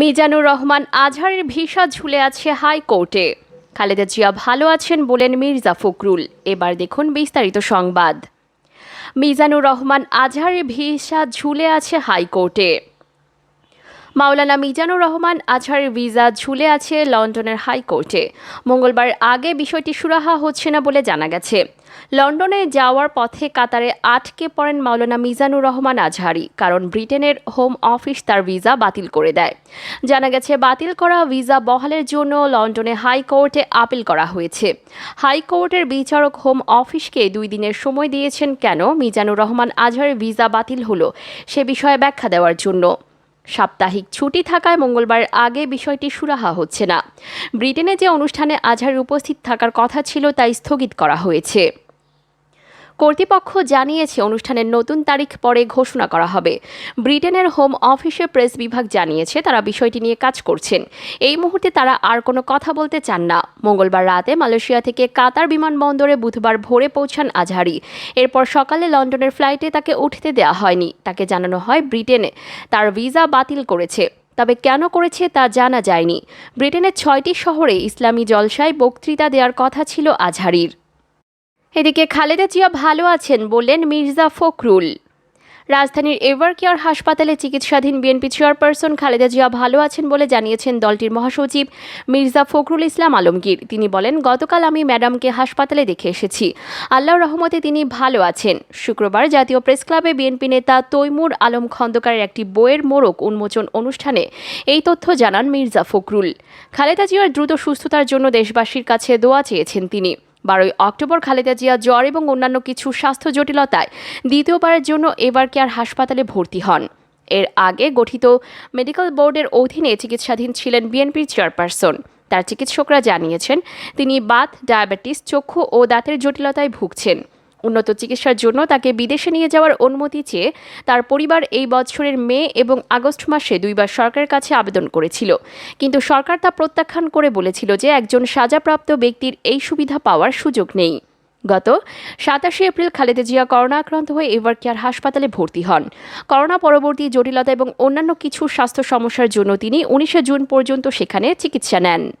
মিজানুর রহমান আজহারের ভিসা ঝুলে আছে হাইকোর্টে। খালেদা জিয়া ভালো আছেন বলেন মির্জা ফখরুল। এবার দেখুন বিস্তারিত সংবাদ। মিজানুর রহমান আজহারের ভিসা ঝুলে আছে হাইকোর্টে। মাওলানা মিজানুর রহমান আজহারের ভিসা ঝুলে আছে লন্ডনের হাইকোর্টে। মঙ্গলবার আগে বিষয়টি সুরাহা হচ্ছে না বলে জানা গেছে। লন্ডনে যাওয়ার পথে কাতারে আটকে পড়েন মাওলানা মিজানুর রহমান আজহারি, কারণ ব্রিটেনের হোম অফিস তার ভিসা বাতিল করে দেয়। জানা গেছে, বাতিল করা ভিসা বহালের জন্য লন্ডনে হাইকোর্টে আপিল করা হয়েছে। হাইকোর্টের বিচারক হোম অফিসকে দুই দিনের সময় দিয়েছেন কেন? মিজানুর রহমান আজহারের ভিসা বাতিল হলো সে বিষয়ে ব্যাখ্যা দেওয়ার জন্য। সাপ্তাহিক ছুটি থাকায় মঙ্গলবার আগে বিষয়টি সুরাহা হচ্ছে না। ব্রিটেনে যে অনুষ্ঠানে আজহার উপস্থিত থাকার কথা ছিল, তাই স্থগিত করা হয়েছে। কর্তৃপক্ষ জানিয়েছে অনুষ্ঠানের নতুন তারিখ পরে ঘোষণা করা হবে। ব্রিটেনের হোম অফিসে প্রেস বিভাগ জানিয়েছে, তারা বিষয়টি নিয়ে কাজ করছেন। এই মুহূর্তে তারা আর কোনো কথা বলতে চান না। মঙ্গলবার রাতে মালয়েশিয়া থেকে কাতার বিমানবন্দরে বুধবার ভোরে পৌঁছান আজহারি। এরপর সকালে লন্ডনের ফ্লাইটে তাকে উঠতে দেওয়া হয়নি। তাকে জানানো হয়, ব্রিটেনে তার ভিসা বাতিল করেছে। তবে কেন করেছে তা জানা যায়নি। ব্রিটেনের ছয়টি শহরে ইসলামী জলসায় বক্তৃতা দেওয়ার কথা ছিল আজহারির। এদিকে খালেদা জিয়া ভালো আছেন বললেন মির্জা ফখরুল। রাজধানীর এভার কেয়ার হাসপাতালে চিকিৎসাধীন বিএনপি চেয়ারপারসন খালেদা জিয়া ভালো আছেন বলে জানিয়েছেন দলটির মহাসচিব মির্জা ফখরুল ইসলাম আলমগীর। তিনি বলেন, গতকাল আমি ম্যাডামকে হাসপাতালে দেখে এসেছি। আল্লাহর রহমতে তিনি ভালো আছেন। শুক্রবার জাতীয় প্রেস ক্লাবে বিএনপি নেতা তৈমুর আলম খন্দকারের একটি বইয়ের মোড়ক উন্মোচন অনুষ্ঠানে এই তথ্য জানান মির্জা ফখরুল। খালেদা জিয়ার দ্রুত সুস্থতার জন্য দেশবাসীর কাছে দোয়া চেয়েছেন তিনি। বারোই অক্টোবর খালেদা জিয়া জ্বর এবং অন্যান্য কিছু স্বাস্থ্য জটিলতায় দ্বিতীয়বারের জন্য এবার কেয়ার হাসপাতালে ভর্তি হন। এর আগে গঠিত মেডিকেল বোর্ডের অধীনে চিকিৎসাধীন ছিলেন বিএনপির চেয়ারপারসন। তার চিকিৎসকরা জানিয়েছেন, তিনি বাত, ডায়াবেটিস, চক্ষু ও দাঁতের জটিলতায় ভুগছেন। উন্নত চিকিৎসার জন্য তাকে বিদেশে নিয়ে যাওয়ার অনুমতি চেয়ে তার পরিবার এই বছরের মে এবং আগস্ট মাসে দুইবার সরকারের কাছে আবেদন করেছিল। কিন্তু সরকার তা প্রত্যাখ্যান করে বলেছিল যে একজন সাজাপ্রাপ্ত ব্যক্তির এই সুবিধা পাওয়ার সুযোগ নেই। গত সাতাশে এপ্রিল খালেদা জিয়া করোনা আক্রান্ত হয়ে এভার কেয়ার হাসপাতালে ভর্তি হন। করোনা পরবর্তী জটিলতা এবং অন্যান্য কিছু স্বাস্থ্য সমস্যার জন্য তিনি উনিশে জুন পর্যন্ত সেখানে চিকিৎসা নেন।